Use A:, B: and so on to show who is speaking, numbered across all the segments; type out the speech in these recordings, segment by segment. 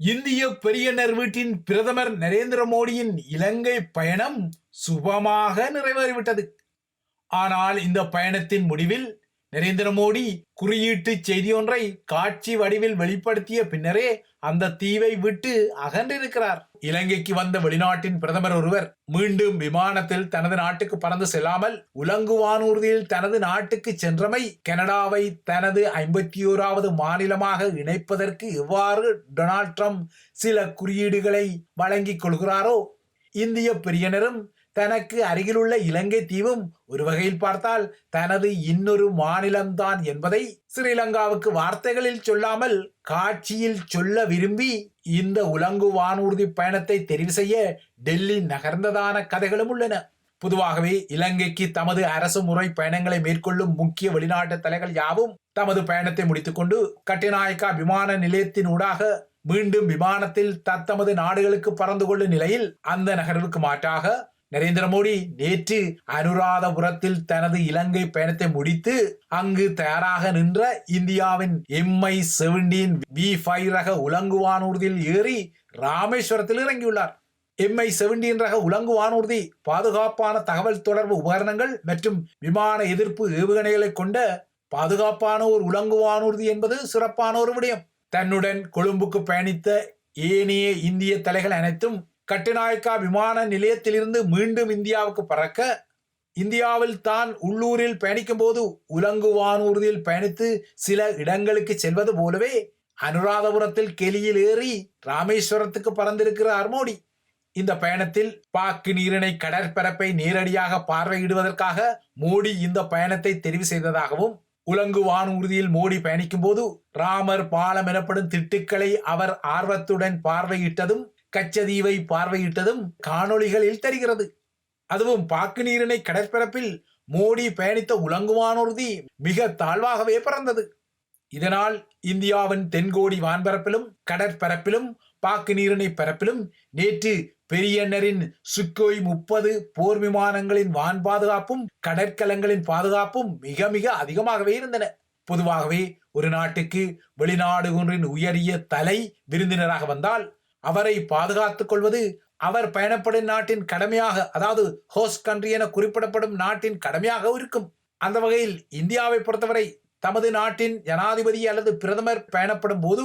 A: இந்திய பெரியனர் வீட்டின் பிரதமர் நரேந்திர மோடியின் இலங்கை பயணம் சுபமாக நிறைவேறிவிட்டது. ஆனால் இந்த பயணத்தின் முடிவில் நரேந்திர மோடி குறியீட்டு செய்தியொன்றை காட்சி வடிவில் வெளிப்படுத்திய பின்னரே அந்த தீவை விட்டு அகன்றிருக்கிறார். இலங்கைக்கு வந்த வெளிநாட்டின் பிரதமர் ஒருவர் மீண்டும் விமானத்தில் தனது நாட்டுக்கு பறந்து செல்லாமல் உலங்கு வானூர்தியில் தனது நாட்டுக்கு சென்றமை கனடாவை தனது ஐம்பத்தி ஓராவது மாநிலமாக இணைப்பதற்கு எவ்வாறு டொனால்ட் ட்ரம்ப் சில குறியீடுகளை வழங்கிக் கொள்கிறாரோ இந்திய பிரியனரும் தனக்கு அருகிலுள்ள இலங்கை தீவும் ஒரு வகையில் பார்த்தால் தனது இன்னொரு மாநிலம்தான் என்பதை ஸ்ரீலங்காவுக்கு வார்த்தைகளில் சொல்லாமல் காட்சியில் சொல்ல விரும்பி இந்த உலங்கு வானூர்தி பயணத்தை தெரிவு செய்ய டெல்லி நகர்ந்ததான கதைகளும் உள்ளன. பொதுவாகவே இலங்கைக்கு தமது அரசு முறை பயணங்களை மேற்கொள்ளும் முக்கிய வெளிநாட்டு தலைகள் யாவும் தமது பயணத்தை முடித்துக்கொண்டு கட்டிநாயக்கா விமான நிலையத்தின் ஊடாக மீண்டும் விமானத்தில் தத்தமது நாடுகளுக்கு பறந்து கொள்ளும் நிலையில் அந்த நகர்வுக்கு மாற்றாக நரேந்திர மோடி நேற்று அனுராதபுரத்தில் தனது இலங்கை பயணத்தை முடித்து அங்கு தயாராக நின்ற இந்தியாவின் எம்ஐ செவன்டீன் வி ஃபைவ் ரக உலங்கு வானூர்தியில் ஏறி ராமேஸ்வரத்தில் இறங்கியுள்ளார். எம்ஐ செவன்டீன் ரக உலங்கு வானூர்தி பாதுகாப்பான தகவல் தொடர்பு உபகரணங்கள் மற்றும் விமான எதிர்ப்பு ஏவுகணைகளை கொண்ட பாதுகாப்பான ஒரு உலங்கு வானூர்தி என்பது சிறப்பான ஒரு விடயம். தன்னுடன் கொழும்புக்கு பயணித்த ஏனைய இந்திய தலைகள் அனைத்தும் கட்டுநாயக்கா விமான நிலையத்திலிருந்து மீண்டும் இந்தியாவுக்கு பறக்க இந்தியாவில் தான் உள்ளூரில் பயணிக்கும் போது உலங்கு வானூர்தியில் பயணித்து சில இடங்களுக்கு செல்வது போலவே அனுராதபுரத்தில் கெலியில் ஏறி ராமேஸ்வரத்துக்கு பறந்திருக்கிறார் மோடி. இந்த பயணத்தில் பாக்கு நீரிணை கடற்பரப்பை நேரடியாக பார்வையிடுவதற்காக மோடி இந்த பயணத்தை தெரிவு செய்ததாகவும் உலங்கு வானூர்தியில் மோடி பயணிக்கும் போது ராமர் பாலம் எனப்படும் திட்டுக்களை அவர் ஆர்வத்துடன் பார்வையிட்டதும் கச்சதீவை பார்வையிட்டதும் காணொளிகளில் தெரிகிறது. அதுவும் பாக்கு நீரிணை கடற்பரப்பில் மோடி பயணித்த உலங்குவானூர்தி மிக தாழ்வாகவே பறந்தது. இதனால் இந்தியாவின் தென்கோடி வான்பரப்பிலும் கடற்பரப்பிலும் பாக்கு நீரிணை பரப்பிலும் நேற்று பெரியண்ணரின் சுக்கோய் முப்பது போர் விமானங்களின் வான் பாதுகாப்பும் கடற்கலங்களின் பாதுகாப்பும் மிக மிக அதிகமாகவே இருந்தன. பொதுவாகவே ஒரு நாட்டுக்கு வெளிநாடு ஒன்றின் உயரிய தலை விருந்தினராக வந்தால் அவரை பாதுகாத்துக் கொள்வது அவர் பயணப்படும் நாட்டின் கடமையாக அதாவது ஹோஸ்ட் கண்ட்ரி என குறிப்பிடப்படும் நாட்டின் கடமையாக இருக்கும். அந்த வகையில் இந்தியாவை பொறுத்தவரை தமது நாட்டின் ஜனாதிபதி அல்லது பிரதமர் பயணப்படும் போது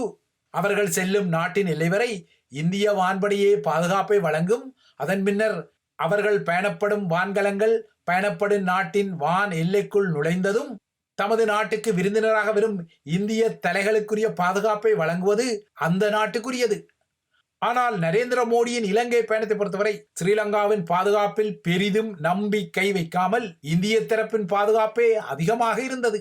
A: அவர்கள் செல்லும் நாட்டின் எல்லை வரை இந்திய வான்படியே பாதுகாப்பை வழங்கும். அதன் பின்னர் அவர்கள் பயணப்படும் வான்கலங்கள் பயணப்படும் நாட்டின் வான் எல்லைக்குள் நுழைந்ததும் தமது நாட்டுக்கு விருந்தினராக வரும் இந்திய தலைகளுக்குரிய பாதுகாப்பை வழங்குவது அந்த நாட்டுக்குரியது. ஆனால் நரேந்திர மோடியின் இலங்கை பயணத்தை பொறுத்தவரை ஸ்ரீலங்காவின் பாதுகாப்பில் பெரிதும் நம்பிக்கை வைக்காமல் இந்திய தரப்பின் பாதுகாப்பே அதிகமாக இருந்தது.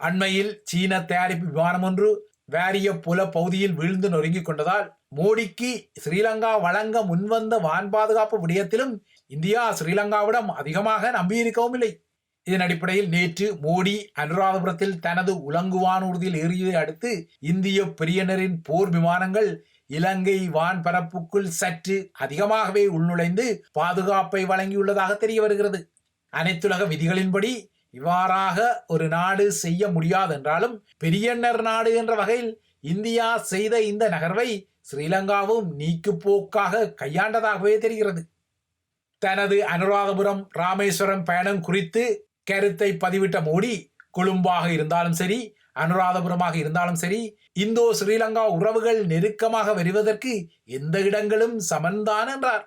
A: அண்மையில் சீன தயாரிப்பு விமானம் ஒன்று வேரிய புல பகுதியில் வீழ்ந்து நொறுங்கிக் கொண்டதால் மோடிக்கு ஸ்ரீலங்கா வழங்க முன்வந்த வான் பாதுகாப்பு விடயத்திலும் இந்தியா ஸ்ரீலங்காவிடம் அதிகமாக நம்பியிருக்கவும் இல்லை. இதன் அடிப்படையில் நேற்று மோடி அனுராதபுரத்தில் தனது உலங்குவானூர்தியில் ஏறியதை அடுத்து இந்திய பெரியனரின் போர் விமானங்கள் இலங்கை வான்பரப்புக்குள் சற்று அதிகமாகவே உள்நுழைந்து பாதுகாப்பை வழங்கியுள்ளதாக தெரிய வருகிறது அனைத்துலக விதிகளின்படி இவ்வாறாக ஒரு நாடு செய்ய முடியாது என்றாலும் பெரியண்ணர் நாடு என்ற வகையில் இந்தியா செய்த இந்த நகர்வை ஸ்ரீலங்காவும் நீக்கு போக்காக கையாண்டதாகவே தெரிகிறது. தனது அனுராதபுரம் ராமேஸ்வரம் பயணம் குறித்து கருத்தை பதிவிட்ட மோடி கொழும்பாக இருந்தாலும் சரி அனுராதபுரமாக இருந்தாலும் சரி இந்தோ ஸ்ரீலங்கா உறவுகள் நெருக்கமாக வருவதற்கு எந்த இடங்களும் சமன்தான் என்றார்.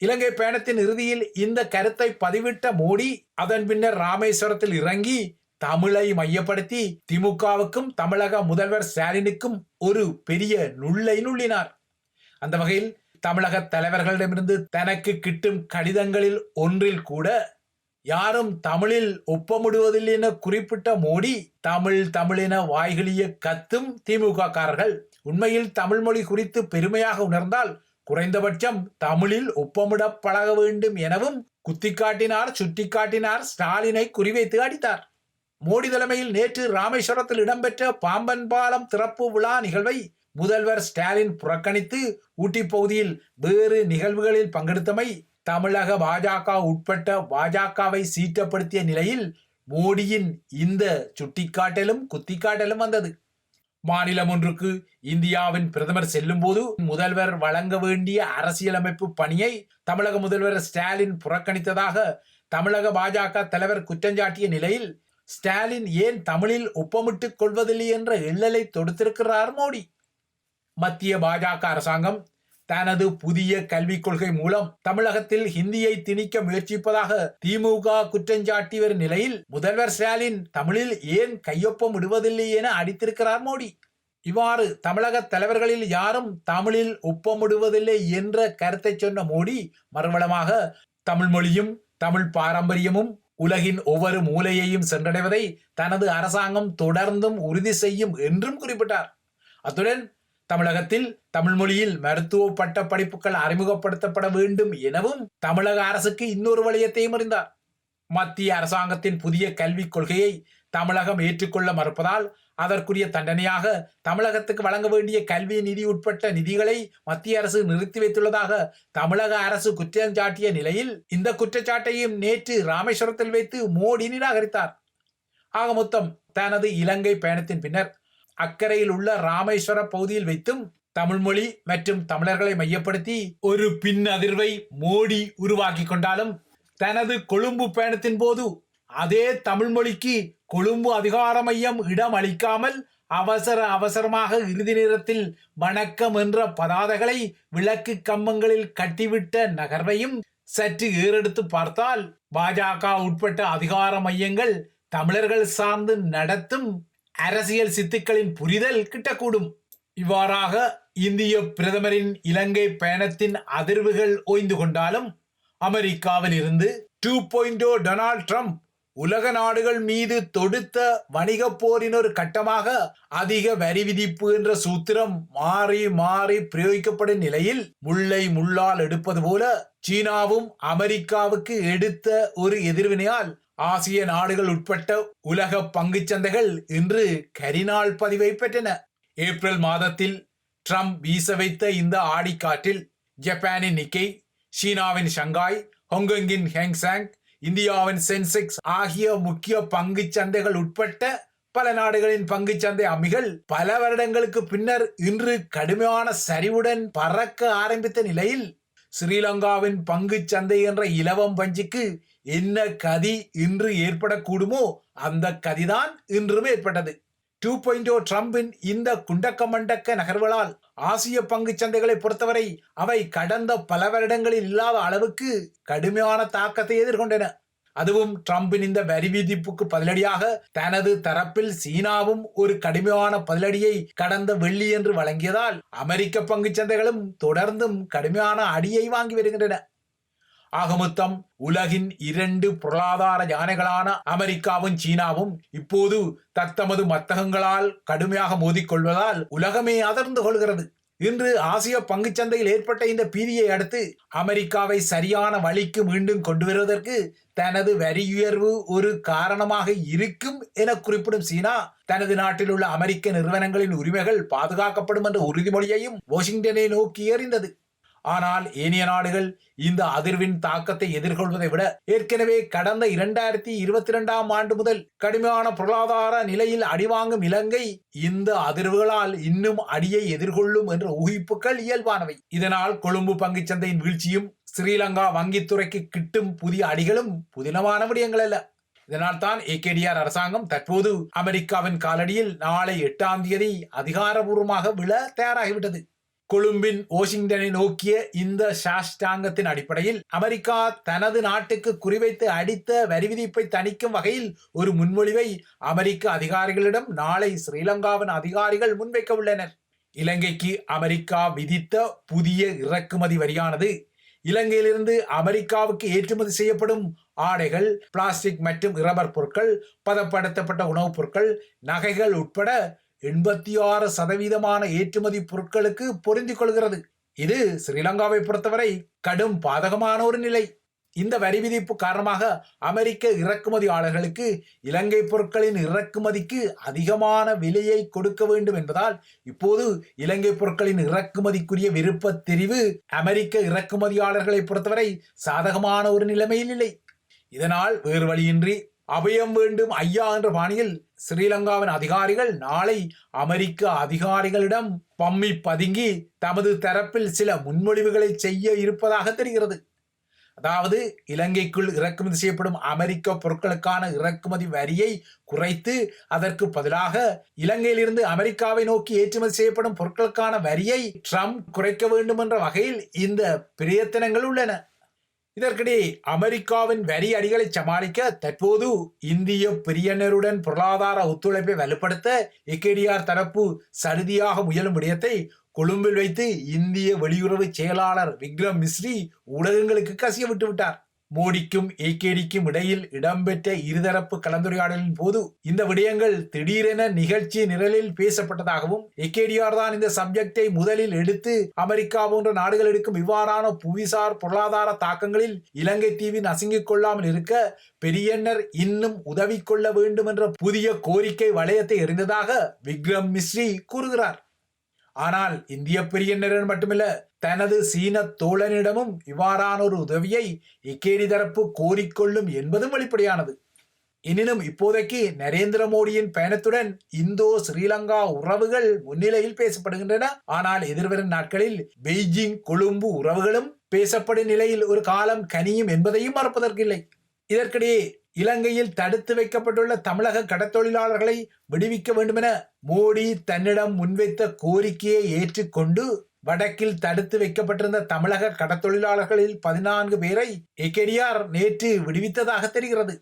A: இலங்கை பயணத்தின் இறுதியில் இந்த கருத்தை பதிவிட்ட மோடி அதன் பின்னர் ராமேஸ்வரத்தில் இறங்கி தமிழை மையப்படுத்தி திமுகவுக்கும் தமிழக முதல்வர் ஸ்டாலினுக்கும் ஒரு பெரிய நுள்ளை நுள்ளினார். அந்த வகையில் தமிழக தலைவர்களிடமிருந்து தனக்கு கிட்டும் கடிதங்களில் ஒன்றில் கூட யாரும் தமிழில் ஒப்பமிடுவதில்லை என குறிப்பிட்ட மோடி தமிழ் தமிழின வாய்களிய கத்தும் திமுக காரர்கள் உண்மையில் தமிழ் மொழி குறித்து பெருமையாக உணர்ந்தால் குறைந்தபட்சம் தமிழில் ஒப்பமிட பழக வேண்டும் எனவும் குத்திக்காட்டினார் சுட்டிக்காட்டினார் ஸ்டாலினை குறிவைத்து அடித்தார். மோடி தலைமையில் நேற்று ராமேஸ்வரத்தில் இடம்பெற்ற பாம்பன் பாலம் திறப்பு விழா நிகழ்வை முதல்வர் ஸ்டாலின் புறக்கணித்து ஊட்டி பகுதியில் வேறு நிகழ்வுகளில் பங்கெடுத்தமை தமிழக பாஜக உட்பட்ட பாஜகவை சீற்றப்படுத்திய நிலையில் மோடியின் இந்த சுட்டிக்காட்டலும் குத்திக்காட்டலும் வந்தது. மாநிலம் ஒன்றுக்கு இந்தியாவின் பிரதமர் செல்லும் போது முதல்வர் வழங்க வேண்டிய அரசியலமைப்பு பணியை தமிழக முதல்வர் ஸ்டாலின் புறக்கணித்ததாக தமிழக பாஜக தலைவர் குற்றஞ்சாட்டிய நிலையில் ஸ்டாலின் ஏன் தமிழில் ஒப்பமிட்டுக் கொள்வதில்லை என்ற எள்ளலை தொடுத்திருக்கிறார் மோடி. மத்திய பாஜக அரசாங்கம் தனது புதிய கல்விக் கொள்கை மூலம் தமிழகத்தில் ஹிந்தியை திணிக்க முயற்சிப்பதாக திமுக குற்றஞ்சாட்டி வரும் நிலையில் முதல்வர் ஸ்டாலின் தமிழில் ஏன் கையொப்பம் இடுவதில்லை என அடித்திருக்கிறார் மோடி. இவ்வாறு தமிழக தலைவர்களில் யாரும் தமிழில் ஒப்பமிடுவதில்லை என்ற கருத்தை சொன்ன மோடி மறுவளமாக தமிழ் மொழியும் தமிழ் பாரம்பரியமும் உலகின் ஒவ்வொரு மூலையையும் சென்றடைவதை தனது அரசாங்கம் தொடர்ந்தும் உறுதி செய்யும் என்றும் குறிப்பிட்டார். அத்துடன் தமிழகத்தில் தமிழ் மொழியில் மருத்துவ பட்ட படிப்புகள் அறிமுகப்படுத்தப்பட வேண்டும் எனவும் தமிழக அரசுக்கு இன்னொரு வழியத்தையும் அறிந்தார் மத்திய அரசாங்கத்தின் புதிய கல்விக் கொள்கையை தமிழகம் ஏற்றுக்கொள்ள மறுப்பதால் அதற்குரிய தண்டனையாக தமிழகத்துக்கு வழங்க வேண்டிய கல்வி நிதி உட்பட்ட நிதிகளை மத்திய அரசு நிறுத்தி வைத்துள்ளதாக தமிழக அரசு குற்றம் சாட்டிய நிலையில் இந்த குற்றச்சாட்டையும் நேற்று ராமேஸ்வரத்தில் வைத்து மோடி நிராகரித்தார். ஆக மொத்தம் தனது இலங்கை பயணத்தின் பின்னர் அக்கறையில் உள்ள ராமேஸ்வர பகுதியில் வைத்தும் தமிழ்மொழி மற்றும் தமிழர்களை மையப்படுத்தி ஒரு பின் அதிர்வை மோடி உருவாக்கி கொண்டாலும் தனது கொழும்பு பயணத்தின் போது அதே தமிழ்மொழிக்கு கொழும்பு அதிகார மையம் இடம் அளிக்காமல் அவசர அவசரமாக இறுதி நேரத்தில் வணக்கம் என்ற பதாதைகளை விளக்கு கம்பங்களில் கட்டிவிட்ட நகர்வையும் சற்று ஏறெடுத்து பார்த்தால் பாஜக உட்பட்ட அதிகார மையங்கள் தமிழர்கள் சார்ந்து நடத்தும் அரசியல் சித்துக்களின் புரிதல் கிட்டக்கூடும். இவ்வாறாக இந்திய பிரதமரின் இலங்கை பயணத்தின் அதிர்வுகள் ஓய்ந்து கொண்டாலும் அமெரிக்காவில் இருந்து டூ பாயிண்டோ டொனால்ட் ட்ரம்ப் உலக நாடுகள் மீது தொடுத்த வணிக போரின் ஒரு கட்டமாக அதிக வரி விதிப்பு என்ற சூத்திரம் மாறி மாறி பிரயோகிக்கப்படும் நிலையில் முல்லை முள்ளால் எடுப்பது போல சீனாவும் அமெரிக்காவுக்கு எடுத்த ஒரு எதிர்வினையால் ஆசிய நாடுகள் உட்பட்ட உலக பங்குச் சந்தைகள் இன்று கரிநாள் பதிவை பெற்றன. ஏப்ரல் மாதத்தில் ட்ரம்ப் வீச வைத்த இந்த ஆடிக்காற்றில் ஜப்பானின் நிக்கை சீனாவின் ஷங்காய் ஹாங்காங்கின் ஹேங்சாங் இந்தியாவின் சென்செக்ஸ் ஆகிய முக்கிய பங்குச் சந்தைகள் உட்பட்ட பல நாடுகளின் பங்குச் சந்தை அம்மிகள் பல வருடங்களுக்கு பின்னர் இன்று கடுமையான சரிவுடன் பறக்க ஆரம்பித்த நிலையில் ஸ்ரீலங்காவின் பங்குச் சந்தை என்ற இலவம் பஞ்சுக்கு என்ன கதி இன்று ஏற்படக்கூடுமோ அந்த கதிதான் இன்றும் ஏற்பட்டது. டூ பாயிண்ட் oh ட்ரம்பின் இந்த குண்டக்க மண்டக்க நகர்வுகளால் ஆசிய பங்குச் சந்தைகளை பொறுத்தவரை அவை கடந்த பல வருடங்களில் இல்லாத அளவுக்கு கடுமையான தாக்கத்தை எதிர்கொண்டன. அதுவும் ட்ரம்பின் இந்த வரி விதிப்புக்கு பதிலடியாக தனது தரப்பில் சீனாவும் ஒரு கடுமையான பதிலடியை கடந்த வெள்ளி என்று வழங்கியதால் அமெரிக்க பங்குச் சந்தைகளும் தொடர்ந்தும் கடுமையான அடியை வாங்கி வருகின்றன. ஆகமொத்தம் உலகின் இரண்டு பொருளாதார யானைகளான அமெரிக்காவும் சீனாவும் இப்போது தத்தமது மத்தகங்களால் கடுமையாக மோதிக்கொள்வதால் உலகமே அதிர்ந்து கொள்கிறது. இன்று ஆசிய பங்குச்சந்தையில் ஏற்பட்ட இந்த பீதியை அடுத்து அமெரிக்காவை சரியான வழிக்கு மீண்டும் கொண்டு வருவதற்கு தனது வரி உயர்வு ஒரு காரணமாக இருக்கும் என குறிப்பிடும் சீனா தனது நாட்டில் உள்ள அமெரிக்க நிறுவனங்களின் உரிமைகள் பாதுகாக்கப்படும் என்ற உறுதிமொழியையும் வாஷிங்டனை நோக்கி எறிந்தது ஆனால் ஏனைய நாடுகள் இந்த அதிர்வின் தாக்கத்தை எதிர்கொள்வதை விட ஏற்கனவே கடந்த இரண்டாயிரத்தி இருபத்தி இரண்டாம் ஆண்டு முதல் கடுமையான பொருளாதார நிலையில் அடிவாங்கும் இலங்கை இந்த அதிர்வுகளால் இன்னும் அடியை எதிர்கொள்ளும் என்ற ஊகிப்புகள் இயல்பானவை. இதனால் கொழும்பு பங்குச்சந்தையின் வீழ்ச்சியும் ஸ்ரீலங்கா வங்கித்துறைக்கு கிட்டும் புதிய அடிகளும் புதினமான விடயங்கள் அல்ல. இதனால் தான் ஏகேடிஆர் அரசாங்கம் தற்போது அமெரிக்காவின் காலடியில் நாளை எட்டாம் தேதி அதிகாரபூர்வமாக விழ தயாராகிவிட்டது. கொழும்பின் வாஷிங்டனை நோக்கிய இந்த சாஷ்டாங்கத்தின் அடிப்படையில் அமெரிக்கா தனது நாட்டுக்கு குறிவைத்து அடித்த வரி விதிப்பை தணிக்கும் வகையில் ஒரு முன்மொழிவை அமெரிக்க அதிகாரிகளிடம் நாளை ஸ்ரீலங்காவின் அதிகாரிகள் முன்வைக்க உள்ளனர். இலங்கைக்கு அமெரிக்கா விதித்த புதிய இறக்குமதி வரியானது இலங்கையிலிருந்து அமெரிக்காவுக்கு ஏற்றுமதி செய்யப்படும் ஆடைகள் பிளாஸ்டிக் மற்றும் ரப்பர் பொருட்கள் பதப்படுத்தப்பட்ட உணவுப் பொருட்கள் நகைகள் உட்பட எண்பத்தி ஆறு சதவீதமான ஏற்றுமதி பொருட்களுக்கு பொருந்திக் கொள்கிறது இது ஸ்ரீலங்காவை பொறுத்தவரை கடும் பாதகமான ஒரு நிலை. இந்த வரி விதிப்பு காரணமாக அமெரிக்க இறக்குமதியாளர்களுக்கு இலங்கை பொருட்களின் இறக்குமதிக்கு அதிகமான விலையை கொடுக்க வேண்டும் என்பதால் இப்போது இலங்கை பொருட்களின் இறக்குமதிக்குரிய விருப்ப தெரிவு அமெரிக்க இறக்குமதியாளர்களை பொறுத்தவரை சாதகமான ஒரு நிலைமையில் இல்லை. இதனால் வேறு வழியின்றி அபயம் வேண்டும் ஐயா என்ற பாணியில் ஸ்ரீலங்காவின் அதிகாரிகள் நாளை அமெரிக்க அதிகாரிகளிடம் பம்மி பதுங்கி தமது தரப்பில் சில முன்மொழிவுகளை செய்ய இருப்பதாக தெரிகிறது. அதாவது இலங்கைக்குள் இறக்குமதி செய்யப்படும் அமெரிக்க பொருட்களுக்கான இறக்குமதி வரியை குறைத்து அதற்கு பதிலாக இலங்கையிலிருந்து அமெரிக்காவை நோக்கி ஏற்றுமதி செய்யப்படும் பொருட்களுக்கான வரியை ட்ரம்ப் குறைக்க வேண்டும் என்ற வகையில் இந்த பிரயத்தனங்கள் உள்ளன. இதற்கிடையே அமெரிக்காவின் வரி அடிகளை சமாளிக்க தற்போது இந்திய பிரியனருடன் பொருளாதார ஒத்துழைப்பை வலுப்படுத்த எக்கேடிஆர் தரப்பு சருதியாக முயலும் விடயத்தை கொழும்பில் வைத்து இந்திய வெளியுறவு செயலாளர் விக்ரம் மிஸ்ரி ஊடகங்களுக்கு கசிய விட்டுவிட்டார். மோடிக்கும் ஏகேடிக்கும் இடையில் இடம்பெற்ற இருதரப்பு கலந்துரையாடலின் போது இந்த விடயங்கள் திடீரென நிகழ்ச்சி நிரலில் பேசப்பட்டதாகவும் ஏகேடிஆர் தான் இந்த சப்ஜெக்டை முதலில் எடுத்து அமெரிக்கா போன்ற நாடுகள் எடுக்கும் இவ்வாறான புவிசார் பொருளாதார தாக்கங்களில் இலங்கை தீவின் அசிங்கிக் கொள்ளாமல் இருக்க பெரியன்னர் இன்னும் உதவி கொள்ள வேண்டும் என்ற புதிய கோரிக்கை வளையத்தை எறிந்ததாக விக்ரம் மிஸ்ரி கூறுகிறார். ஆனால் இந்திய பிரியனரிடம் மட்டுமல்ல தனது சீன தோழனிடமும் இவ்வாறான ஒரு உதவியை இக்கேடி தரப்பு கோரிக்கொள்ளும் என்பதும் வெளிப்படையானது. எனினும் இப்போதைக்கு நரேந்திர மோடியின் பயணத்துடன் இந்தோ ஸ்ரீலங்கா உறவுகள் முன்னிலையில் பேசப்படுகின்றன. ஆனால் எதிர்வரும் நாட்களில் பெய்ஜிங் கொழும்பு உறவுகளும் பேசப்படும் நிலையில் ஒரு காலம் கனியும் என்பதையும் மறப்பதற்கில்லை. இதற்கிடையே இலங்கையில் தடுத்து வைக்கப்பட்டுள்ள தமிழக கடத்தொழிலாளர்களை விடுவிக்க வேண்டுமென மோடி தன்னிடம் முன்வைத்த கோரிக்கையை ஏற்றுக்கொண்டு வடக்கில் தடுத்து வைக்கப்பட்டிருந்த தமிழக கடத்தொழிலாளர்களில் பதினான்கு பேரை ஏகேடிஆர் நேற்று விடுவித்ததாக தெரிகிறது.